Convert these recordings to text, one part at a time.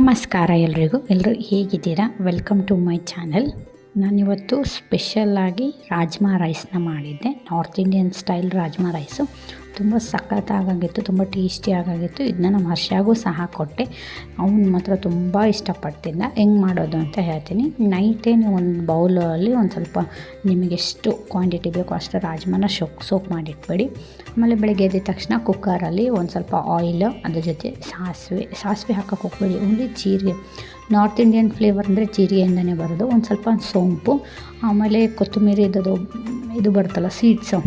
ನಮಸ್ಕಾರ ಎಲ್ರಿಗೂ. ಎಲ್ಲರೂ ಹೇಗಿದ್ದೀರಾ? ವೆಲ್ಕಮ್ ಟು ಮೈ ಚಾನಲ್ ನಾನಿವತ್ತು ಸ್ಪೆಷಲ್ಲಾಗಿ ರಾಜ್ಮಾ ರೈಸ್ನ ಮಾಡಿದ್ದೆ. North Indian style rajma rice ತುಂಬ ಸಖತ್ತಾಗಾಗಿತ್ತು, ತುಂಬ ಟೇಸ್ಟಿ ಆಗಾಗಿತ್ತು. ಇದನ್ನ ನಮ್ಮ ಹರ್ಷಾಗೂ ಸಹ ಕೊಟ್ಟೆ. ಅವ್ನು ಮಾತ್ರ ತುಂಬ ಇಷ್ಟಪಡ್ತಿದ್ದ. ಹೆಂಗೆ ಮಾಡೋದು ಅಂತ ಹೇಳ್ತೀನಿ. ನೈಟೇ ನೀವು ಒಂದು ಬೌಲಲ್ಲಿ ಒಂದು ಸ್ವಲ್ಪ ನಿಮಗೆ ಎಷ್ಟು ಕ್ವಾಂಟಿಟಿ ಬೇಕೋ ಅಷ್ಟು ರಾಜ್ಮಾನ ಸೋಕ್ ಸೋಕ್ ಮಾಡಿಟ್ಬೇಡಿ. ಆಮೇಲೆ ಬೆಳಗ್ಗೆ ಎದ್ದ ತಕ್ಷಣ ಕುಕ್ಕರಲ್ಲಿ ಒಂದು ಸ್ವಲ್ಪ ಆಯಿಲ್ ಅದ್ರ ಜೊತೆ ಸಾಸಿವೆ ಸಾಸಿವೆ ಹಾಕೋಕೆ ಹೋಗ್ಬೇಡಿ ಓನ್ಲಿ ಜೀರಿಗೆ. ನಾರ್ತ್ ಇಂಡಿಯನ್ ಫ್ಲೇವರ್ ಅಂದರೆ ಜೀರಿಗೆಯಿಂದನೇ ಬರೋದು. ಒಂದು ಸ್ವಲ್ಪ ಸೋಂಪು, ಆಮೇಲೆ ಕೊತ್ತಂಬರಿ ಇದ್ದದು ಇದು ಬರುತ್ತಲ್ಲ ಸೀಡ್ಸು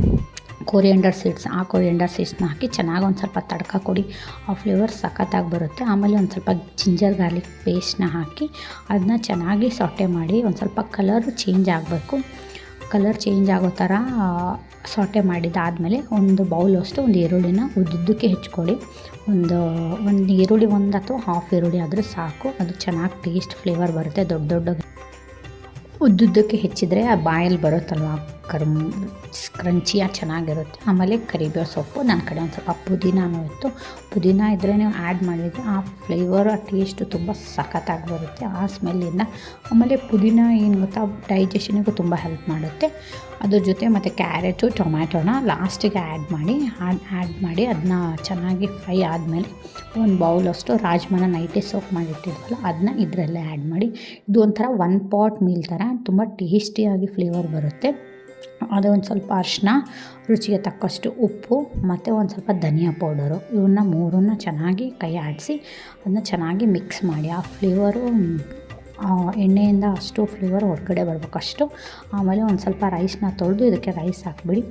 ಕೊರಿಯಂಡರ್ ಸೀಡ್ಸ್, ಆ ಕೋರಿಯಂಡರ್ ಸೀಡ್ಸ್ನ ಹಾಕಿ ಚೆನ್ನಾಗಿ ಒಂದು ಸ್ವಲ್ಪ ತಡ್ಕ ಕೊಡಿ. ಆ ಫ್ಲೇವರ್ ಸಖತ್ತಾಗಿ ಬರುತ್ತೆ. ಆಮೇಲೆ ಒಂದು ಸ್ವಲ್ಪ ಜಿಂಜರ್ ಗಾರ್ಲಿಕ್ ಪೇಸ್ಟ್ನ ಹಾಕಿ ಅದನ್ನ ಚೆನ್ನಾಗಿ ಸೊಟ್ಟೆ ಮಾಡಿ ಒಂದು ಸ್ವಲ್ಪ ಕಲರ್ ಚೇಂಜ್ ಆಗಬೇಕು. ಕಲರ್ ಚೇಂಜ್ ಆಗೋ ಥರ ಸೊಟ್ಟೆ ಮಾಡಿದ್ದಾದಮೇಲೆ ಒಂದು ಬೌಲ್ ಅಷ್ಟು ಒಂದು ಈರುಳ್ಳಿನ ಉದ್ದುದ್ದಕ್ಕೆ ಹೆಚ್ಕೊಳ್ಳಿ. ಒಂದು ಒಂದು ಈರುಳ್ಳಿ ಒಂದು ಅಥವಾ ಹಾಫ್ ಈರುಳ್ಳಿ ಆದರೂ ಸಾಕು. ಅದು ಚೆನ್ನಾಗಿ ಟೇಸ್ಟ್, ಫ್ಲೇವರ್ ಬರುತ್ತೆ ದೊಡ್ಡ ದೊಡ್ಡ ಉದ್ದುದ್ದಕ್ಕೆ ಹೆಚ್ಚಿದರೆ ಆ ಬಾಯಲ್ಲಿ ಬರುತ್ತಲ್ವ? ಕರ್ಮ್ ಕ್ರಂಚಿಯಾಗಿ ಚೆನ್ನಾಗಿರುತ್ತೆ. ಆಮೇಲೆ ಕರಿಬೇವು ಸೊಪ್ಪು ನನ್ನ ಕಡೆ ಒಂದು ಸ್ವಲ್ಪ ಪುದೀನನೂ ಇತ್ತು. ಪುದೀನ ಇದ್ದರೆ ನೀವು ಆ್ಯಡ್ ಮಾಡಿದರೆ ಆ ಫ್ಲೇವರ್ ಆ ಟೇಸ್ಟು ತುಂಬ ಸಖತ್ತಾಗಿ ಬರುತ್ತೆ. ಆ ಸ್ಮೆಲ್ಲಿಂದ ಆಮೇಲೆ ಪುದೀನ ಏನು ಗೊತ್ತಾ ಡೈಜೆಷನಿಗೂ ತುಂಬ ಹೆಲ್ಪ್ ಮಾಡುತ್ತೆ. ಅದ್ರ ಜೊತೆ ಮತ್ತು ಕ್ಯಾರೆಟು ಟೊಮ್ಯಾಟೋನ ಲಾಸ್ಟಿಗೆ ಆ್ಯಡ್ ಮಾಡಿ ಆ್ಯಡ್ ಆ್ಯಡ್ ಮಾಡಿ ಅದನ್ನ ಚೆನ್ನಾಗಿ ಫ್ರೈ ಆದಮೇಲೆ ಒಂದು ಬೌಲಷ್ಟು ರಾಜ್ಮಾನ ನೈಟಿ ಸೋಪ್ ಮಾಡಿಟ್ಟಿದ್ವಲ್ಲ ಅದನ್ನ ಇದರಲ್ಲೇ ಆ್ಯಡ್ ಮಾಡಿ. ಇದು ಒಂಥರ ಒನ್ ಪಾಟ್ ಮೀಲ್ ಥರ, ತುಂಬ ಟೇಸ್ಟಿಯಾಗಿ ಫ್ಲೇವರ್ ಬರುತ್ತೆ. ಅದು ಒಂದು ಸ್ವಲ್ಪ ಅರಿಶಿನ, ರುಚಿಗೆ ತಕ್ಕಷ್ಟು ಉಪ್ಪು ಮತ್ತು ಒಂದು ಸ್ವಲ್ಪ ಧನಿಯಾ ಪೌಡರು. ಇವನ್ನ ಮೂರನ್ನ ಚೆನ್ನಾಗಿ ಕೈ ಆಡಿಸಿ ಅದನ್ನ ಚೆನ್ನಾಗಿ ಮಿಕ್ಸ್ ಮಾಡಿ. ಆ ಫ್ಲೇವರು ಎಣ್ಣೆಯಿಂದ ಅಷ್ಟು ಫ್ಲೇವರ್ ಹೊರಗಡೆ ಬರಬೇಕು. ಅಷ್ಟು ಆಮೇಲೆ ಒಂದು ಸ್ವಲ್ಪ ರೈಸ್ನ ತೊಳೆದು ಇದಕ್ಕೆ ರೈಸ್ ಹಾಕ್ಬಿಡಿ.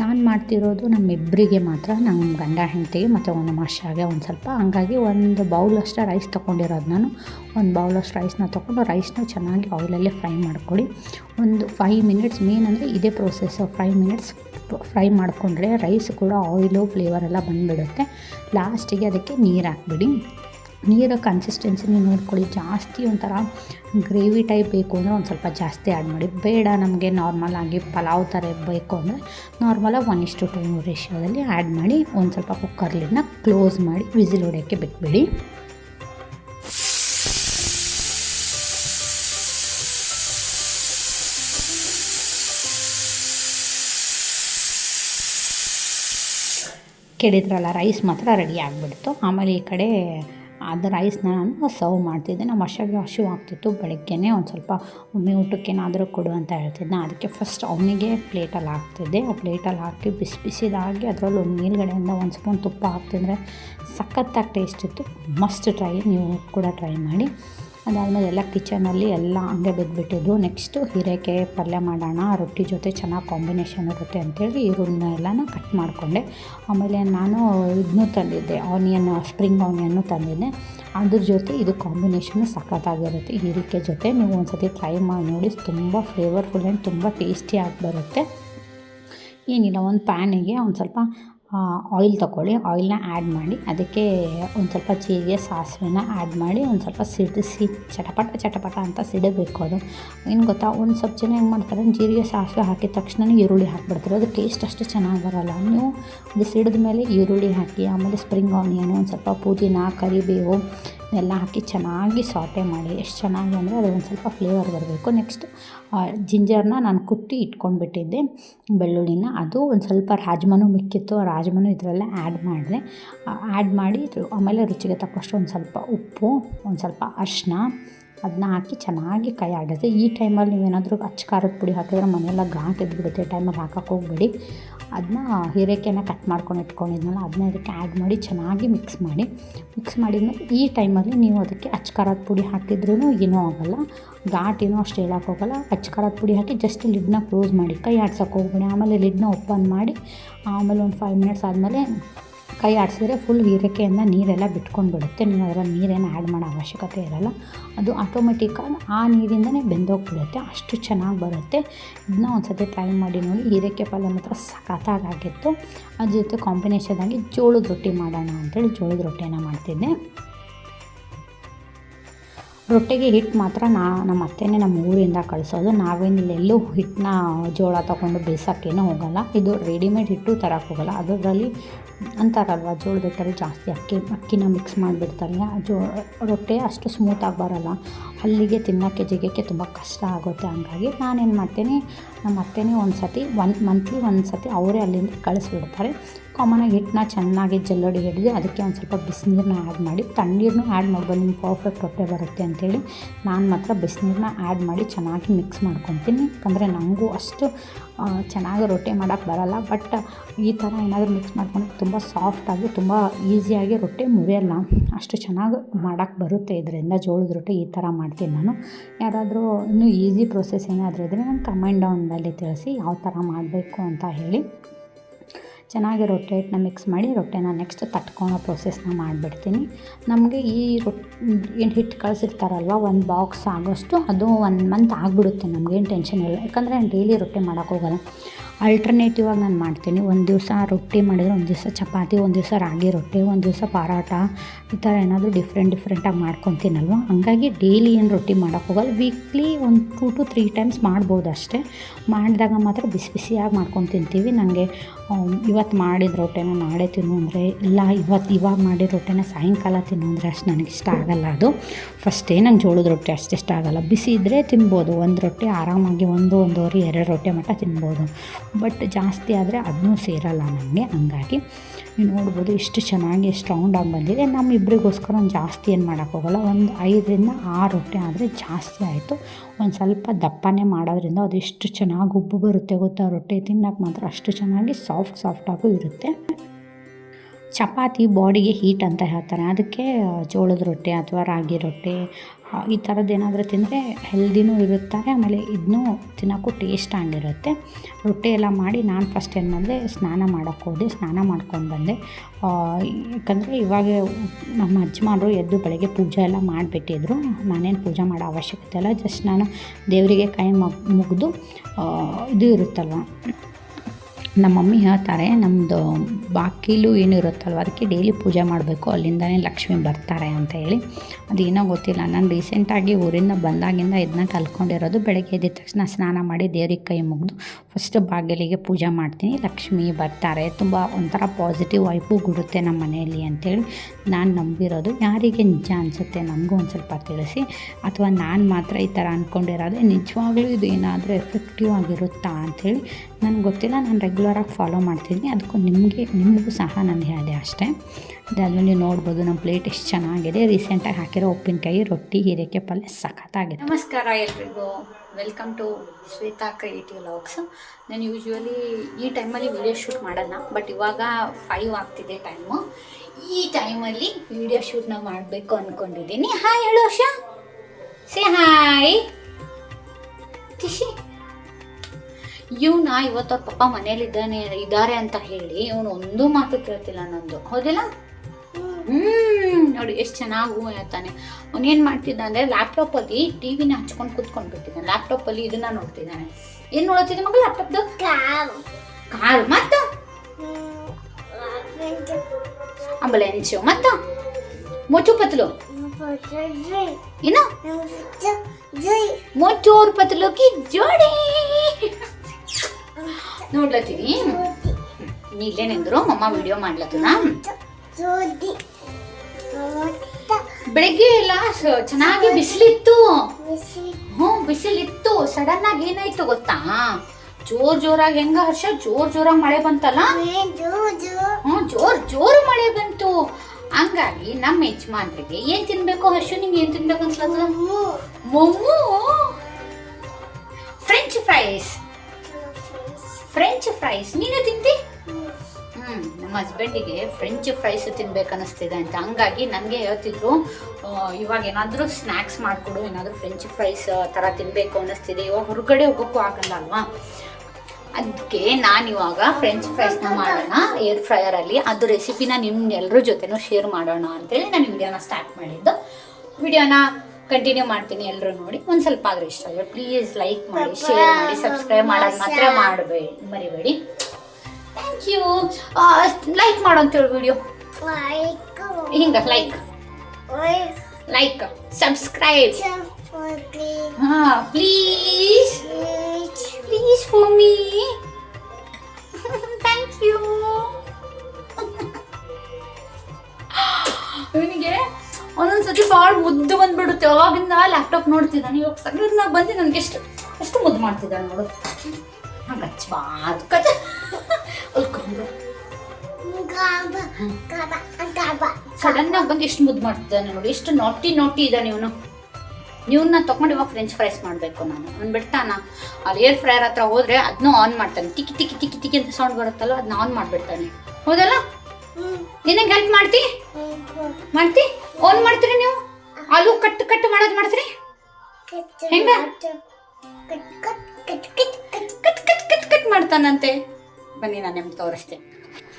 ನಾನು ಮಾಡ್ತಿರೋದು ನಮ್ಮಿಬ್ಬರಿಗೆ ಮಾತ್ರ. ನಮ್ಮ ಗಂಡ ಹೆಂಡತಿಗೆ ಮತ್ತು ಒಂದು ಮಾಷಾಗೆ ಒಂದು ಸ್ವಲ್ಪ. ಹಂಗಾಗಿ ಒಂದು ಬೌಲಷ್ಟು ರೈಸ್ ತೊಗೊಂಡಿರೋದು ನಾನು. ಒಂದು ಬೌಲಷ್ಟು ರೈಸ್ನ ತೊಗೊಂಡು ರೈಸ್ನ ಚೆನ್ನಾಗಿ ಆಯಿಲಲ್ಲೇ ಫ್ರೈ ಮಾಡ್ಕೊಳ್ಳಿ. ಒಂದು ಫೈವ್ ಮಿನಿಟ್ಸ್ ಮೇನ್ ಅಂದರೆ ಇದೇ ಪ್ರೋಸೆಸ್ಸು ಫೈವ್ ಮಿನಿಟ್ಸ್ ಫ್ರೈ ಮಾಡಿಕೊಂಡ್ರೆ ರೈಸ್ ಕೂಡ ಆಯಿಲು ಫ್ಲೇವರ್ ಎಲ್ಲ ಬಂದುಬಿಡುತ್ತೆ. ಲಾಸ್ಟಿಗೆ ಅದಕ್ಕೆ ನೀರು ಹಾಕ್ಬಿಡಿ. ನೀರ ಕನ್ಸಿಸ್ಟೆನ್ಸಿ ನೀವು ನೋಡ್ಕೊಳ್ಳಿ. ಜಾಸ್ತಿ ಒಂಥರ ಗ್ರೇವಿ ಟೈಪ್ ಬೇಕು ಅಂದರೆ ಒಂದು ಸ್ವಲ್ಪ ಜಾಸ್ತಿ ಆ್ಯಡ್ ಮಾಡಿ. ಬೇಡ ನಮಗೆ ನಾರ್ಮಲಾಗಿ ಪಲಾವ್ ಥರ ಬೇಕು ಅಂದರೆ ನಾರ್ಮಲಾಗಿ ಒನ್ ಇಷ್ಟು ಟು ರೇಷಿಯೋದಲ್ಲಿ ಆ್ಯಡ್ ಮಾಡಿ ಒಂದು ಸ್ವಲ್ಪ ಕುಕ್ಕರ್ಲಿನ ಕ್ಲೋಸ್ ಮಾಡಿ ವಿಸಿಲ್ ಹೊಡೆಯೋಕ್ಕೆ ಬಿಟ್ಬಿಡಿ. ಕೆಡಿದ್ರಲ್ಲ ರೈಸ್ ಮಾತ್ರ ರೆಡಿ ಆಗಿಬಿಡ್ತು. ಆಮೇಲೆ ಈ ಕಡೆ ಅದು ರೈಸ್ನ ನಾನು ಸರ್ವ್ ಮಾಡ್ತಿದ್ದೆ. ನಮ್ಮ ವರ್ಷಗೆ ಹಸಿವು ಆಗ್ತಿತ್ತು ಬೆಳಗ್ಗೆನೇ ಒಂದು ಸ್ವಲ್ಪ ಒಮ್ಮೆ ಊಟಕ್ಕೇನಾದರೂ ಕೊಡು ಅಂತ ಹೇಳ್ತಿದ್ದೆ ಅದಕ್ಕೆ ಫಸ್ಟ್ ಅವನಿಗೆ ಪ್ಲೇಟಲ್ಲಿ ಹಾಕ್ತಿದ್ದೆ. ಆ ಪ್ಲೇಟಲ್ಲಿ ಹಾಕಿ ಬಿಸಿ ಬಿಸಿದಾಗಿ ಅದರಲ್ಲೂ ಮೇಲ್ಗಡೆಯಿಂದ ಒಂದು ಸ್ಪೂನ್ ತುಪ್ಪ ಹಾಕ್ತಿದ್ರೆ ಸಖತ್ತಾಗಿ ಟೇಸ್ಟ್ ಇತ್ತು. ಮಸ್ಟ್ ಟ್ರೈ ನೀವು ಕೂಡ ಟ್ರೈ ಮಾಡಿ. ಅದಾದಮೇಲೆ ಎಲ್ಲ ಕಿಚನಲ್ಲಿ ಎಲ್ಲ ಹಂಗೆ ಬಿದ್ದುಬಿಟ್ಟಿದ್ದು ನೆಕ್ಸ್ಟು ಹೀರೆಕಾಯಿ ಪಲ್ಯ ಮಾಡೋಣ, ರೊಟ್ಟಿ ಜೊತೆ ಚೆನ್ನಾಗಿ ಕಾಂಬಿನೇಷನ್ ಇರುತ್ತೆ ಅಂತೇಳಿ ಈರುಳ್ಳಿನ ಎಲ್ಲನೂ ಕಟ್ ಮಾಡಿಕೊಂಡೆ. ಆಮೇಲೆ ನಾನು ಇದನ್ನೂ ತಂದಿದ್ದೆ ಆನಿಯನ್ ಸ್ಪ್ರಿಂಗ್ ಆನಿಯನ್ನು ತಂದಿದ್ದೆ. ಅದ್ರ ಜೊತೆ ಇದು ಕಾಂಬಿನೇಷನ್ ಸಖತ್ತಾಗಿರುತ್ತೆ. ಹೀರಿಕೆ ಜೊತೆ ನೀವು ಒಂದು ಸತಿ ಟ್ರೈ ಮಾಡಿ ನೋಡಿ, ತುಂಬ ಫ್ಲೇವರ್ಫುಲ್ ಆ್ಯಂಡ್ ತುಂಬ ಟೇಸ್ಟಿಯಾಗಿ ಬರುತ್ತೆ. ಏನಿಲ್ಲ, ಒಂದು ಪ್ಯಾನಿಗೆ ಒಂದು ಸ್ವಲ್ಪ ಆಯಿಲ್ ತಗೊಳ್ಳಿ ಆಯಿಲ್ನ ಆ್ಯಡ್ ಮಾಡಿ, ಅದಕ್ಕೆ ಒಂದು ಸ್ವಲ್ಪ ಜೀರಿಗೆ, ಸಾಸಿವೆನ ಆ್ಯಡ್ ಮಾಡಿ, ಒಂದು ಸ್ವಲ್ಪ ಸಿಡಿಸಿ ಚಟಪಟ ಚಟಪಟ ಅಂತ ಸಿಡಬೇಕು ಅದು. ಏನು ಗೊತ್ತಾ, ಒಂದು ಸ್ವಲ್ಪ ಜನ ಹೆಂಗೆ ಮಾಡ್ತಾರೆ, ಜೀರಿಗೆ, ಸಾಸಿವೆ ಹಾಕಿದ ತಕ್ಷಣ ಈರುಳ್ಳಿ ಹಾಕಿಬಿಡ್ತಾರೆ. ಅದು ಟೇಸ್ಟ್ ಅಷ್ಟು ಚೆನ್ನಾಗಿ ಬರೋಲ್ಲ. ನೀವು ಅದು ಸಿಡಿದ ಮೇಲೆ ಈರುಳ್ಳಿ ಹಾಕಿ, ಆಮೇಲೆ ಸ್ಪ್ರಿಂಗ್ ಆನಿಯನು ಒಂದು ಸ್ವಲ್ಪ ಪುದೀನ, ಕರಿಬೇವು ಎಲ್ಲ ಹಾಕಿ ಚೆನ್ನಾಗಿ ಸಾಟೆ ಮಾಡಿ ಎಷ್ಟು ಚೆನ್ನಾಗಿ ಅಂದರೆ ಅದು ಒಂದು ಸ್ವಲ್ಪ ಫ್ಲೇವರ್ ಬರಬೇಕು. ನೆಕ್ಸ್ಟ್ ಜಿಂಜರ್ನ ನಾನು ಕುಟ್ಟಿ ಇಟ್ಕೊಂಡ್ಬಿಟ್ಟಿದ್ದೆ, ಬೆಳ್ಳುಳ್ಳಿನ. ಅದು ಒಂದು ಸ್ವಲ್ಪ ರಾಜ್ಮನು ಮಿಕ್ಕಿತ್ತು ರಾಜ್ಮನು ಇದರಲ್ಲೇ ಆ್ಯಡ್ ಮಾಡಿದೆ. ಆ್ಯಡ್ ಮಾಡಿ ಆಮೇಲೆ ರುಚಿಗೆ ತಕ್ಕಷ್ಟು ಒಂದು ಸ್ವಲ್ಪ ಉಪ್ಪು, ಒಂದು ಸ್ವಲ್ಪ ಅರಿಶಿನ ಅದನ್ನ ಹಾಕಿ ಚೆನ್ನಾಗಿ ಕೈ ಆಡಿದೆ. ಈ ಟೈಮಲ್ಲಿ ನೀವೇನಾದರೂ ಅಚ್ಚ ಖಾರದ ಪುಡಿ ಹಾಕಿದ್ರೆ ಮನೆಯೆಲ್ಲ ಘಾಟ್ ಎದ್ಬಿಡುತ್ತೆ. ಟೈಮಲ್ಲಿ ಹಾಕಕ್ಕೆ ಹೋಗ್ಬೇಡಿ. ಅದನ್ನ ಹೀರೆಕಾಯನ್ನ ಕಟ್ ಮಾಡ್ಕೊಂಡು ಇಟ್ಕೊಂಡಿದ್ನಲ್ಲ, ಅದನ್ನ ಅದಕ್ಕೆ ಆ್ಯಡ್ ಮಾಡಿ ಚೆನ್ನಾಗಿ ಮಿಕ್ಸ್ ಮಾಡಿ. ಮಿಕ್ಸ್ ಮಾಡಿದ್ಮೇಲೆ ಈ ಟೈಮಲ್ಲಿ ನೀವು ಅದಕ್ಕೆ ಅಚ್ಚ ಖಾರದ ಪುಡಿ ಹಾಕಿದ್ರೂ ಏನೂ ಆಗೋಲ್ಲ. ಘಾಟಿನೂ ಅಷ್ಟು ಹೇಳೋಕ್ಕೋಗಲ್ಲ ಖಾರದ ಪುಡಿ ಹಾಕಿ ಜಸ್ಟ್ ಲಿಡ್ನ ಕ್ಲೋಸ್ ಮಾಡಿ. ಕೈ ಆಡ್ಸೋಕೆ ಹೋಗ್ಬೇಡಿ. ಆಮೇಲೆ ಲಿಡ್ನ ಓಪನ್ ಮಾಡಿ, ಆಮೇಲೆ ಒಂದು ಫೈವ್ ಮಿನಿಟ್ಸ್ ಆದಮೇಲೆ ಕೈ ಆಡಿಸಿದ್ರೆ ಫುಲ್ ಹೀರೆಕೆಯಿಂದ ನೀರೆಲ್ಲ ಬಿಟ್ಕೊಂಡು ಬಿಡುತ್ತೆ ನೀವು ಅದರಲ್ಲಿ ನೀರೇನು ಆ್ಯಡ್ ಮಾಡೋ ಅವಶ್ಯಕತೆ ಇರಲ್ಲ. ಅದು ಆಟೋಮೆಟಿಕ್ಕಾಗಿ ಆ ನೀರಿಂದನೇ ಬೆಂದೋಗ್ಬಿಡುತ್ತೆ. ಅಷ್ಟು ಚೆನ್ನಾಗಿ ಬರುತ್ತೆ. ಇದನ್ನ ಒಂದು ಸತಿ ಟ್ರೈ ಮಾಡಿ ನೋಡಿ. ಹೀರೆಕೆ ಪಲ್ಯ ಮಾತ್ರ ಸಖತ್ತಾಗಿತ್ತು ಅದ್ರ ಜೊತೆ ಕಾಂಬಿನೇಷನ್ ಆಗಿ ಜೋಳದ ರೊಟ್ಟಿ ಮಾಡೋಣ ಅಂತೇಳಿ ಜೋಳದ ರೊಟ್ಟಿಯನ್ನು ಮಾಡ್ತಿದ್ದೆ. ರೊಟ್ಟಿಗೆ ಹಿಟ್ಟು ಮಾತ್ರ ನಾ ನಮ್ಮ ಅತ್ತೆನೇ ನಮ್ಮ ಊರಿಂದ ಕಳಿಸೋದು. ನಾವೇನಿಲ್ಲ ಎಲ್ಲೂ ಹಿಟ್ಟನ್ನ ಜೋಳ ತಗೊಂಡು ಬೇಯಿಸೋಕ್ಕೇನೂ ಹೋಗಲ್ಲ. ಇದು ರೆಡಿಮೇಡ್ ಹಿಟ್ಟು ತರಕ್ಕೆ ಹೋಗಲ್ಲ. ಅದರಲ್ಲಿ ಅಂತಾರಲ್ವ, ಜೋಳದ ಹಿಟ್ಟಲ್ಲಿ ಜಾಸ್ತಿ ಅಕ್ಕಿ, ಅಕ್ಕಿನ ಮಿಕ್ಸ್ ಮಾಡಿಬಿಡ್ತಾರೆ. ಜೋ, ರೊಟ್ಟಿ ಅಷ್ಟು ಸ್ಮೂತಾಗಿ ಬರಲ್ಲ. ಅಲ್ಲಿಗೆ ತಿನ್ನೋಕ್ಕೆ ಜಿಗೋಕ್ಕೆ ತುಂಬ ಕಷ್ಟ ಆಗುತ್ತೆ ಹಂಗಾಗಿ ನಾನೇನು ಮಾಡ್ತೀನಿ, ನಮ್ಮ ಅತ್ತೆನೇ ಒಂದು ಸತಿ ಒನ್ ಮಂತ್ಲಿ ಒಂದು ಸತಿ ಅವರೇ ಅಲ್ಲಿಂದ ಕಳಿಸ್ಬಿಡ್ತಾರೆ. ಕಾಮನಾಗಿ ಹಿಟ್ಟನ್ನ ಚೆನ್ನಾಗಿ ಜಲ್ಲಡಿ ಹಿಡಿದು ಅದಕ್ಕೆ ಒಂದು ಸ್ವಲ್ಪ ಬಿಸಿನೀರನ್ನ ಆ್ಯಡ್ ಮಾಡಿ ತಣ್ಣೀರನ್ನೂ ಆ್ಯಡ್ ಮಾಡ್ಬೋದು ನಿಮ್ಗೆ ಪರ್ಫೆಕ್ಟ್ ರೊಟ್ಟೆ ಬರುತ್ತೆ ಅಂತೇಳಿ ನಾನು ಮಾತ್ರ ಬಿಸಿನೀರನ್ನ ಆ್ಯಡ್ ಮಾಡಿ ಚೆನ್ನಾಗಿ ಮಿಕ್ಸ್ ಮಾಡ್ಕೊತೀನಿ. ಯಾಕಂದರೆ ನನಗೂ ಅಷ್ಟು ಚೆನ್ನಾಗಿ ರೊಟ್ಟಿ ಮಾಡೋಕ್ಕೆ ಬರಲ್ಲ. ಬಟ್ ಈ ಥರ ಏನಾದರೂ ಮಿಕ್ಸ್ ಮಾಡ್ಕೊಂಡು ತುಂಬ ಸಾಫ್ಟಾಗಿ ತುಂಬ ಈಸಿಯಾಗಿ ರೊಟ್ಟಿ ಮುರಿಯಲ್ಲ. ಅಷ್ಟು ಚೆನ್ನಾಗಿ ಮಾಡೋಕ್ಕೆ ಬರುತ್ತೆ ಇದರಿಂದ ಜೋಳದ ರೊಟ್ಟಿ ಈ ಥರ ಮಾಡ್ತೀನಿ ನಾನು. ಯಾರಾದರೂ ಇನ್ನೂ ಈಸಿ ಪ್ರೊಸೆಸ್ ಏನಾದರೂ ಇದ್ದರೆ ನಾನು ಕಮೆಂಟ್ ಡೌನಲ್ಲಿ ತಿಳಿಸಿ, ಯಾವ ಥರ ಮಾಡಬೇಕು ಅಂತ ಹೇಳಿ. ಚೆನ್ನಾಗಿ ರೊಟ್ಟೆ ಹಿಟ್ಟನ್ನ ಮಿಕ್ಸ್ ಮಾಡಿ ರೊಟ್ಟೆನ ನೆಕ್ಸ್ಟ್ ತಟ್ಕೊಳೋ ಪ್ರೊಸೆಸ್ನ ಮಾಡಿಬಿಡ್ತೀನಿ. ನಮಗೆ ಈ ರೊಟ್ಟಿ ಏನು ಹಿಟ್ಟು ಕಳಿಸಿರ್ತಾರಲ್ವ, ಒಂದು ಬಾಕ್ಸ್ ಆಗೋಷ್ಟು ಅದು ಒನ್ ಮಂತ್ ಆಗಿಬಿಡುತ್ತೆ ನಮಗೇನು ಟೆನ್ಷನ್ ಇಲ್ಲ. ಯಾಕಂದರೆ ನಾನು ಡೈಲಿ ರೊಟ್ಟಿ ಮಾಡೋಕ್ಕೋಗಲ್ಲ ಆಲ್ಟರ್ನೇಟಿವ್ ಆಗಿ ನಾನು ಮಾಡ್ತೀನಿ. ಒಂದು ದಿವಸ ರೊಟ್ಟಿ ಮಾಡಿದರೆ ಒಂದು ದಿವಸ ಚಪಾತಿ, ಒಂದು ದಿವಸ ರಾಗಿ ರೊಟ್ಟಿ, ಒಂದು ದಿವಸ ಪರಾಟ ಈ ಥರ ಏನಾದರೂ ಡಿಫ್ರೆಂಟ್ ಡಿಫ್ರೆಂಟಾಗಿ ಮಾಡ್ಕೊತೀನಲ್ವ? ಹಾಗಾಗಿ ಡೈಲಿ ಏನು ರೊಟ್ಟಿ ಮಾಡೋಕ್ಕೋಗಲ್ಲ ವೀಕ್ಲಿ ಒಂದು ಟೂ ಟು ತ್ರೀ ಟೈಮ್ಸ್ ಮಾಡ್ಬೋದು ಅಷ್ಟೇ. ಮಾಡಿದಾಗ ಮಾತ್ರ ಬಿಸಿ ಬಿಸಿಯಾಗಿ ಮಾಡ್ಕೊಂಡು ತಿಂತೀವಿ. ನನಗೆ ಇವತ್ತು ಮಾಡಿದ ರೊಟ್ಟೆನ ನಾಳೆ ತಿನ್ನು ಅಂದರೆ, ಇಲ್ಲ ಇವತ್ತು ಇವಾಗ ಮಾಡಿದ ರೊಟ್ಟೆನ ಸಾಯಂಕಾಲ ತಿನ್ನು ಅಂದರೆ ಅಷ್ಟು ನನಗೆ ಇಷ್ಟ ಆಗಲ್ಲ ಅದು. ಫಸ್ಟೇ ನಂಗೆ ಜೋಳದ ರೊಟ್ಟಿ ಅಷ್ಟು ಇಷ್ಟ ಆಗಲ್ಲ. ಬಿಸಿ ಇದ್ದರೆ ತಿನ್ಬೋದು. ಒಂದು ರೊಟ್ಟಿ ಆರಾಮಾಗಿ ಒಂದು, ಒಂದೂವರೆ, ಎರಡು ರೊಟ್ಟೆ ಮಟ್ಟ ತಿನ್ಬೋದು. ಬಟ್ ಜಾಸ್ತಿ ಆದರೆ ಅದನ್ನೂ ಸೇರಲ್ಲ ನನಗೆ, ಹಂಗಾಗಿ ನೀವು ನೋಡ್ಬೋದು ಇಷ್ಟು ಚೆನ್ನಾಗಿ ಎಷ್ಟು ರೌಂಡಾಗಿ ಬಂದಿದೆ. ನಮ್ಮಿಬ್ಬರಿಗೋಸ್ಕರ ಒಂದು ಜಾಸ್ತಿ ಏನು ಮಾಡೋಕ್ಕೋಗಲ್ಲ ಒಂದು ಐದರಿಂದ ಆರು ರೊಟ್ಟಿ ಆದರೆ ಜಾಸ್ತಿ ಆಯಿತು. ಒಂದು ಸ್ವಲ್ಪ ದಪ್ಪನೇ ಮಾಡೋದ್ರಿಂದ ಅದು ಎಷ್ಟು ಚೆನ್ನಾಗಿ ಉಬ್ಬು ಬರುತ್ತೆ ಗೊತ್ತಾ? ರೊಟ್ಟಿ ತಿನ್ನೋಕೆ ಮಾತ್ರ ಅಷ್ಟು ಚೆನ್ನಾಗಿ ಸಾಫ್ಟ್ ಸಾಫ್ಟಾಗೂ ಇರುತ್ತೆ. ಚಪಾತಿ ಬಾಡಿಗೆ ಹೀಟ್ ಅಂತ ಹೇಳ್ತಾರೆ. ಅದಕ್ಕೆ ಜೋಳದ ರೊಟ್ಟಿ ಅಥವಾ ರಾಗಿ ರೊಟ್ಟಿ ಈ ಥರದ್ದು ಏನಾದರೂ ತಿಂದರೆ ಹೆಲ್ದಿನೂ ಇರುತ್ತಾರೆ. ಆಮೇಲೆ ಇದನ್ನೂ ತಿನ್ನೋಕ್ಕೂ ಟೇಸ್ಟ್ ಆಗಿರುತ್ತೆ ರೊಟ್ಟಿ ಎಲ್ಲ ಮಾಡಿ ನಾನು ಫಸ್ಟ್ ಏನು ಮಾಡಿದೆ, ಸ್ನಾನ ಮಾಡೋಕ್ಕೆ ಹೋದೆ. ಸ್ನಾನ ಮಾಡ್ಕೊಂಡು ಬಂದೆ. ಯಾಕಂದರೆ ಇವಾಗ ನಮ್ಮ ಅಜ್ಮಾನರು ಎದ್ದು ಬೆಳಗ್ಗೆ ಪೂಜೆ ಎಲ್ಲ ಮಾಡಿಬಿಟ್ಟಿದ್ರು. ನಾನೇನು ಪೂಜೆ ಮಾಡೋ ಅವಶ್ಯಕತೆ ಇಲ್ಲ. ಜಸ್ಟ್ ನಾನು ದೇವರಿಗೆ ಕೈ ಮಗ್ ಮುಗಿದು ಇದು ಇರುತ್ತಲ್ವ ನಮ್ಮ ಮಮ್ಮಿ ಹೇಳ್ತಾರೆ ನಮ್ಮದು ಬಾಕಿಲು ಏನು ಇರುತ್ತಲ್ವ, ಅದಕ್ಕೆ ಡೈಲಿ ಪೂಜೆ ಮಾಡಬೇಕು, ಅಲ್ಲಿಂದನೇ ಲಕ್ಷ್ಮಿ ಬರ್ತಾರೆ ಅಂತ ಹೇಳಿ. ಅದೇನೋ ಗೊತ್ತಿಲ್ಲ, ನಾನು ರೀಸೆಂಟಾಗಿ ಊರಿಂದ ಬಂದಾಗಿಂದ ಇದನ್ನ ಕಲ್ತ್ಕೊಂಡಿರೋದು ಬೆಳಗ್ಗೆ ಎದ್ದ ತಕ್ಷಣ ಸ್ನಾನ ಮಾಡಿ ದೇವ್ರಿಗೆ ಕೈ ಮುಗಿದು ಫಸ್ಟ್ ಬಾಗಿಲಿಗೆ ಪೂಜೆ ಮಾಡ್ತೀನಿ, ಲಕ್ಷ್ಮಿ ಬರ್ತಾರೆ. ತುಂಬ ಒಂಥರ ಪಾಸಿಟಿವ್ ವೈಬು ಗುಡುತ್ತೆ ನಮ್ಮ ಮನೆಯಲ್ಲಿ ಅಂತೇಳಿ ನಾನು ನಂಬಿರೋದು. ಯಾರಿಗೆ ನಿಜ ಅನಿಸುತ್ತೆ ನಮಗೂ ಒಂದು ಸ್ವಲ್ಪ ತಿಳಿಸಿ. ಅಥವಾ ನಾನು ಮಾತ್ರ ಈ ಥರ ಅಂದ್ಕೊಂಡಿರೋದೇ ನಿಜವಾಗ್ಲೂ ಇದು ಏನಾದರೂ ಎಫೆಕ್ಟಿವ್ ಆಗಿರುತ್ತಾ ಅಂಥೇಳಿ ನನಗೆ ಗೊತ್ತಿಲ್ಲ, ನಾನು ರೆಗ್ಯುಲರಾಗಿ ಫಾಲೋ ಮಾಡ್ತೀನಿ. ಅದಕ್ಕೂ ನಿಮಗೆ, ನಿಮಗೂ ಸಹ ನಾನು ಹೇಳಿದೆ ಅಷ್ಟೇ. ಅದಾದ್ಮೇಲೆ ನೀವು ನೋಡ್ಬೋದು, ನಮ್ಮ ಪ್ಲೇಟ್ ಎಷ್ಟು ಚೆನ್ನಾಗಿದೆ. ರೀಸೆಂಟಾಗಿ ಹಾಕಿರೋ ಉಪ್ಪಿನಕಾಯಿ, ರೊಟ್ಟಿ, ಹೀರೆಕಾಯಿ ಪಲ್ಯ ಸಖತ್ತಾಗಿದೆ. ನಮಸ್ಕಾರ ಎಲ್ರಿಗೂ. Welcome to Shweta creative logs ನಾನು ಯೂಶ್ವಲಿ ಈ ಟೈಮಲ್ಲಿ ವಿಡಿಯೋ ಶೂಟ್ ಮಾಡಲ್ಲ ಬಟ್ ಇವಾಗ ಫೈವ್ ಆಗ್ತಿದೆ ಟೈಮು ಈ ಟೈಮಲ್ಲಿ ವಿಡಿಯೋ ಶೂಟ್ನ ಮಾಡಬೇಕು ಅಂದ್ಕೊಂಡಿದ್ದೀನಿ ಹಾಯ್ ಹೇಳು ವರ್ಷ ಸೇ ಹಾಯ್ ಟಿಶಿ ಇವನ ಇವತ್ತು ಅವ್ರ ಪಪ್ಪ ಮನೇಲಿದ್ದಾನೆ ಇದ್ದಾರೆ ಅಂತ ಹೇಳಿ ಇವನು ಒಂದು ಮಾತು ಕೇಳ್ತಿಲ್ಲ ನಂದು. ಹೌದಿಲ್ಲ? ಹ್ಮ್ ನೋಡಿ ಎಷ್ಟು ಚೆನ್ನಾಗಿ ಹೂ ಹೇಳ್ತಾನೆ. ಅವನೇನು ಮಾಡ್ತಿದ್ದ ಅಂದರೆ ಲ್ಯಾಪ್ಟಾಪಲ್ಲಿ ಟಿ ವಿನ ಹಚ್ಕೊಂಡು ಕುತ್ಕೊಂಡು ಬಿಟ್ಟಿದ್ದಾನೆ. ಲ್ಯಾಪ್ಟಾಪಲ್ಲಿ ಇದನ್ನ ನೋಡ್ತಿದ್ದಾನೆ. ಏನು ನೋಡ್ತಿದ್ದೆ ಮಗ ಲ್ಯಾಪ್ಟಾಪ್ದು ಕಾರ್ ಮತ್ತ? ಎಂಚು ಮತ್ತ? ಮೊಚ್ಚು ಪತ್ಲು. ಏನು ಮೊಚ್ಚೋರ್ ಪತ್ಲುಕಿ ಜೋಡಿ. ನೋಡ್ಲತ್ತೀನಿ. ನೀ ಇಲ್ಲೇ ನಿಂದ್ರು, ಮಮ್ಮ ವಿಡಿಯೋ ಮಾಡ್ಲತ್ತದ. ಬೆಳಿಗ್ಗೆ ಎಲ್ಲ ಚೆನ್ನಾಗಿ ಬಿಸಿಲಿತ್ತು. ಹ್ಞೂ, ಬಿಸಿಲಿತ್ತು. ಸಡನ್ ಆಗಿ ಏನಾಯ್ತು ಗೊತ್ತಾ? ಜೋರ್ ಜೋರಾಗಿ ಹೆಂಗ ಹರ್ಷ? ಜೋರ್ ಜೋರಾಗಿ ಮಳೆ ಬಂತಲ್ಲ? ಹ್ಞೂ, ಜೋರ್ ಜೋರು ಮಳೆ ಬಂತು. ಹಂಗಾಗಿ ನಮ್ಮ ಯಜಮಾನ್ರಿಗೆ ಏನ್ ತಿನ್ಬೇಕು ಹರ್ಷ? ನಿಂಗೆ ಏನ್ ತಿನ್ಬೇಕು ಅನ್ಸ್ಲತ್ತದ ಮೊಮ್ಮು. ಫ್ರೆಂಚ್ ಫ್ರೈಸ್ ಫ್ರೆಂಚ್ ಫ್ರೈಸ್ ನೀನು ತಿಂತಿ? ಹ್ಮ್, ನಮ್ಮ ಹಸ್ಬೆಂಡಿಗೆ ಫ್ರೆಂಚ್ ಫ್ರೈಸ್ ತಿನ್ಬೇಕನ್ನಿಸ್ತಿದೆ ಅಂತ. ಹಂಗಾಗಿ ನನಗೆ ಹೇಳ್ತಿದ್ರು ಇವಾಗ ಏನಾದರೂ ಸ್ನ್ಯಾಕ್ಸ್ ಮಾಡಿಕೊಡು, ಏನಾದರೂ ಫ್ರೆಂಚ್ ಫ್ರೈಸ್ ಥರ ತಿನ್ನಬೇಕು ಅನ್ನಿಸ್ತಿದೆ. ಇವಾಗ ಹೊರಗಡೆ ಹೋಗೋಕ್ಕೂ ಆಗಲ್ಲ ಅಲ್ವಾ? ಅದಕ್ಕೆ ನಾನು ಇವಾಗ ಫ್ರೆಂಚ್ ಫ್ರೈಸ್ನ ಮಾಡೋಣ ಏರ್ ಫ್ರೈಯರಲ್ಲಿ ಅದು ರೆಸಿಪಿನ ನಿಮ್ಮ ಎಲ್ಲರ ಜೊತೆನೂ ಶೇರ್ ಮಾಡೋಣ ಅಂತೇಳಿ ನಾನು ವಿಡಿಯೋನ ಸ್ಟಾರ್ಟ್ ಮಾಡಿದ್ದು. ವಿಡಿಯೋನ ಕಂಟಿನ್ಯೂ ಮಾಡ್ತೀನಿ ಎಲ್ಲರೂ ನೋಡಿ. ಒಂದು ಸ್ವಲ್ಪ ಆದರೂ ಇಷ್ಟ ಆಗಿದೆ ಪ್ಲೀಸ್ ಲೈಕ್ ಮಾಡಿ ಶೇರ್ ಮಾಡಿ ಸಬ್ಸ್ಕ್ರೈಬ್ ಮಾಡೋದು ಮಾತ್ರ ಮಾಡಬೇಡಿ ಮರಿಬೇಡಿ. ಥ್ಯಾಂಕ್ ಯು ಲೈಕ್ ಮಾಡೋ ಅಂತೇಳಿ ವಿಡಿಯೋ ಹಿಂಗ ಲೈಕ್ ಲೈಕ್ ಸಬ್ಸ್ಕ್ರೈಬ್ ಹಾ please please for me thank you ಇವನಿಗೆ ಒಂದೊಂದ್ಸತಿ ಭಾಳ ಮುದ್ದು ಬಂದ್ಬಿಡುತ್ತೆ. ಅವಾಗಿಂದ ಲ್ಯಾಪ್ಟಾಪ್ ನೋಡ್ತಿದ್ದಾನೆ ಇವಾಗ ಆಗಿ ಬಂದು ನನಗೆ ಎಷ್ಟು ಎಷ್ಟು ಮುದ್ದು ಮಾಡ್ತಿದ್ದಾನೆ ನೋಡು. ಹಂಗೆ ಬಾದು ಕಚ ಉಲ್ಕೊಂಡು ಸಡನ್ ಆಗಿ ಬಂದು ಎಷ್ಟು ಮುದ್ದು ಮಾಡ್ತಿದ್ದಾನೆ ನೋಡಿ. ಎಷ್ಟು ನಾಟಿ ನಾಟಿ ಇದ್ದಾನೆ ಇವನು. ಇವನ್ನ ತಗೊಂಡು ಇವಾಗ ಫ್ರೆಂಚ್ ಫ್ರೈಸ್ ಮಾಡಬೇಕು ನಾನು. ಅವ್ನು ಬಿಡ್ತಾನ. ಅಲ್ಲಿ ಏರ್ ಫ್ರೈಯರ್ ಹತ್ರ ಹೋದ್ರೆ ಅದನ್ನೂ ಆನ್ ಮಾಡ್ತಾನೆ. ತಿಕ್ಕಿ ತಿಕ್ಕಿ ತಿಕ್ಕಿ ತಿಕ್ಕಿ ಅಂತ ಸೌಂಡ್ ಬರುತ್ತಲ್ಲ ಅದನ್ನ ಆನ್ ಮಾಡಿಬಿಡ್ತಾನೆ. ಹೌದಲ್ಲ? ನಿನಗೆ ಹೆಲ್ಪ್ ಮಾಡ್ತಿ? ಮಾಡ್ತಿ? ಓನ್ ಮಾಡ್ತೀರಿ ನೀವು? ಆಲೂ ಕಟ್ ಕಟ್ ಮಾಡೋದು ಮಾಡ್ತೀರಿ? ಹೆಂಗ? ಕಟ್ ಕಟ್ ಕಟ್ ಕಟ್ ಮಾಡ್ತಾನಂತೆ. ಬನ್ನಿ, ನಾನು ನಿಮ್ಗೆ ತೋರಿಸ್ತೇನೆ.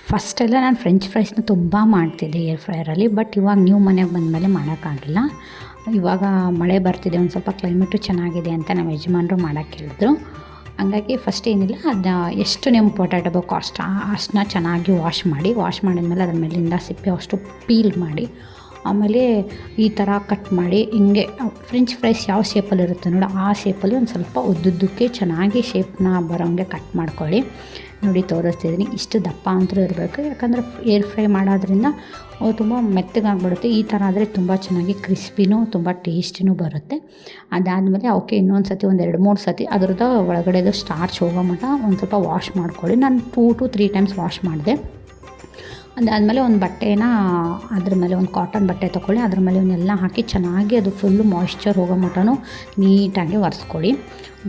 ಫಸ್ಟೆಲ್ಲ ನಾನು ಫ್ರೆಂಚ್ ಫ್ರೈಸ್ನ ತುಂಬ ಮಾಡ್ತಿದ್ದೆ ಏರ್ ಫ್ರೈಯರಲ್ಲಿ ಬಟ್ ಇವಾಗ ನೀವು ಮನೆಗೆ ಬಂದಮೇಲೆ ಮಾಡೋಕ್ಕಾಗಿಲ್ಲ. ಇವಾಗ ಮಳೆ ಬರ್ತಿದೆ, ಒಂದು ಸ್ವಲ್ಪ ಕ್ಲೈಮೇಟು ಚೆನ್ನಾಗಿದೆ ಅಂತ ನಮ್ಮ ಯಜಮಾನರು ಮಾಡೋಕ್ಕೆ ಹೇಳಿದ್ರು. ಹಂಗಾಗಿ ಫಸ್ಟ್ ಏನಿಲ್ಲ ಅದನ್ನ ಎಷ್ಟು ನಿಮ್ಮ ಪೊಟ್ಯಾಟೊ ಬೇಕು ಅಷ್ಟು ಅಷ್ಟನ್ನ ಚೆನ್ನಾಗಿ ವಾಶ್ ಮಾಡಿ ವಾಶ್ ಮಾಡಿದ್ಮೇಲೆ ಅದ್ರ ಮೇಲಿಂದ ಸಿಪ್ಪೆ ಅಷ್ಟು ಪೀಲ್ ಮಾಡಿ ಆಮೇಲೆ ಈ ಥರ ಕಟ್ ಮಾಡಿ ಹಿಂಗೆ ಫ್ರೆಂಚ್ ಫ್ರೈಸ್ ಯಾವ ಶೇಪಲ್ಲಿ ಇರುತ್ತೆ ನೋಡಿ, ಆ ಶೇಪಲ್ಲಿ ಒಂದು ಸ್ವಲ್ಪ ಉದ್ದುದ್ದಕ್ಕೆ ಚೆನ್ನಾಗಿ ಶೇಪ್ನ ಬರೋಂಗೆ ಕಟ್ ಮಾಡ್ಕೊಳ್ಳಿ. ನೋಡಿ ತೋರಿಸ್ತಿದ್ದೀನಿ ಇಷ್ಟು ದಪ್ಪ ಅಂತೂ ಇರಬೇಕು. ಯಾಕಂದರೆ ಏರ್ ಫ್ರೈ ಮಾಡೋದ್ರಿಂದ ತುಂಬ ಮೆತ್ತಗಾಗ್ಬಿಡುತ್ತೆ. ಈ ಥರ ಆದರೆ ತುಂಬ ಚೆನ್ನಾಗಿ ಕ್ರಿಸ್ಪಿನೂ ತುಂಬ ಟೇಸ್ಟಿನೂ ಬರುತ್ತೆ. ಅದಾದಮೇಲೆ ಅವಕ್ಕೆ ಇನ್ನೊಂದು ಸತಿ ಒಂದು ಎರಡು ಮೂರು ಸತಿ ಅದ್ರದ್ದು ಒಳಗಡೆದು ಸ್ಟಾರ್ಚ್ ಹೋಗೋ ಮಟ್ಟ ಒಂದು ಸ್ವಲ್ಪ ವಾಶ್ ಮಾಡ್ಕೊಳ್ಳಿ. ನಾನು two to three times wash ಮಾಡಿದೆ. ಅದಾದಮೇಲೆ ಒಂದು ಬಟ್ಟೆನ ಅದ್ರ ಮೇಲೆ ಒಂದು ಕಾಟನ್ ಬಟ್ಟೆ ತೊಗೊಳ್ಳಿ. ಅದ್ರ ಮೇಲೆ ಇವನ್ನೆಲ್ಲ ಹಾಕಿ ಚೆನ್ನಾಗಿ ಅದು ಫುಲ್ಲು ಮಾಯ್ಶ್ಚರ್ ಹೋಗೋ ಮಟ್ಟನೂ ನೀಟಾಗಿ ಒರೆಸ್ಕೊಳ್ಳಿ.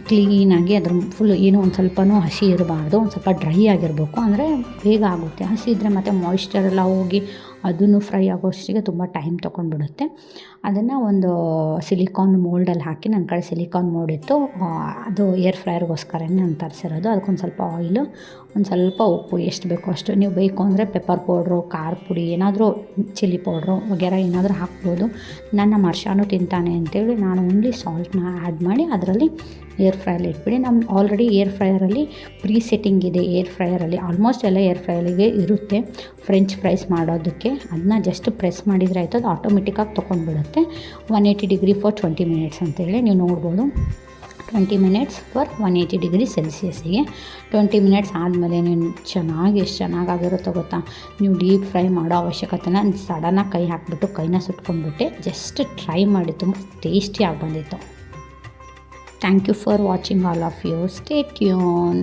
ಕ್ಲೀನಾಗಿ ಅದ್ರ ಫುಲ್ ಏನೋ ಒಂದು ಸ್ವಲ್ಪನೂ ಹಸಿ ಇರಬಾರ್ದು. ಒಂದು ಸ್ವಲ್ಪ ಡ್ರೈ ಆಗಿರಬೇಕು. ಅಂದರೆ ಬೇಗ ಆಗುತ್ತೆ. ಹಸಿ ಇದ್ದರೆ ಮತ್ತು ಮಾಯ್ಶ್ಚರ್ ಎಲ್ಲ ಹೋಗಿ ಅದನ್ನು ಫ್ರೈ ಆಗೋಷ್ಟಿಗೆ ತುಂಬ ಟೈಮ್ ತೊಗೊಂಡ್ಬಿಡುತ್ತೆ. ಅದನ್ನು ಒಂದು ಸಿಲಿಕಾನ್ ಮೋಲ್ಡಲ್ಲಿ ಹಾಕಿ ನನ್ನ ಕಡೆ ಸಿಲಿಕಾನ್ ಮೋಲ್ಡ್ ಇತ್ತು. ಅದು ಏರ್ ಫ್ರೈಯರ್ಗೋಸ್ಕರನೇ ನಾನು ತರಿಸಿರೋದು. ಅದಕ್ಕೊಂದು ಸ್ವಲ್ಪ ಆಯಿಲು ಒಂದು ಸ್ವಲ್ಪ ಉಪ್ಪು, ಎಷ್ಟು ಬೇಕೋ ಅಷ್ಟು. ನೀವು ಬೇಕು ಅಂದರೆ ಪೆಪ್ಪರ್ ಪೌಡ್ರು ಖಾರ ಪುಡಿ, ಏನಾದರೂ ಚಿಲ್ಲಿ ಪೌಡ್ರು ವಗೇರ ಏನಾದರೂ ಹಾಕ್ಬೋದು. ನನ್ನ ಮರ್ಷಾನು ತಿಂತಾನೆ ಅಂತೇಳಿ ನಾನು ಓನ್ಲಿ ಸಾಲ್ಟ್ನ ಆ್ಯಡ್ ಮಾಡಿ ಅದರಲ್ಲಿ ಏರ್ ಫ್ರೈಯಲ್ಲಿ ಇಟ್ಬಿಡಿ. ನಮ್ಮ ಆಲ್ರೆಡಿ ಏರ್ ಫ್ರೈಯರಲ್ಲಿ ಪ್ರೀ ಸೆಟ್ಟಿಂಗ್ ಇದೆ ಏರ್ ಫ್ರೈಯರಲ್ಲಿ ಆಲ್ಮೋಸ್ಟ್ ಎಲ್ಲ ಏರ್ ಫ್ರೈಯರಿಗೆ ಇರುತ್ತೆ. ಫ್ರೆಂಚ್ ಫ್ರೈಸ್ ಮಾಡೋದಕ್ಕೆ. ಅದನ್ನ ಜಸ್ಟ್ ಪ್ರೆಸ್ ಮಾಡಿದರೆ ಆಯಿತು ಅದು ಆಟೋಮೆಟಿಕ್ಕಾಗಿ ತೊಗೊಂಡ್ಬಿಡುತ್ತೆ. One eighty degree for twenty minutes ಅಂತೇಳಿ ನೀವು ನೋಡ್ಬೋದು. Twenty minutes for one eighty degree ಸೆಲ್ಸಿಯಸ್ಸಿಗೆ twenty minutes ಆದಮೇಲೆ ನೀವು ಚೆನ್ನಾಗಿ ಎಷ್ಟು ಚೆನ್ನಾಗಾಗಿರುತ್ತೋ ಗೊತ್ತಾ? ನೀವು ಡೀಪ್ ಫ್ರೈ ಮಾಡೋ ಅವಶ್ಯಕತೆನ ಸಡನ್ನಾಗಿ ಕೈ ಹಾಕಿಬಿಟ್ಟು ಕೈನ ಸುಟ್ಕೊಂಡ್ಬಿಟ್ಟೆ. ಜಸ್ಟ್ ಟ್ರೈ ಮಾಡಿ ತುಂಬ ಟೇಸ್ಟಿಯಾಗಿ ಬಂದಿತ್ತು. Thank you for watching all of you stay tune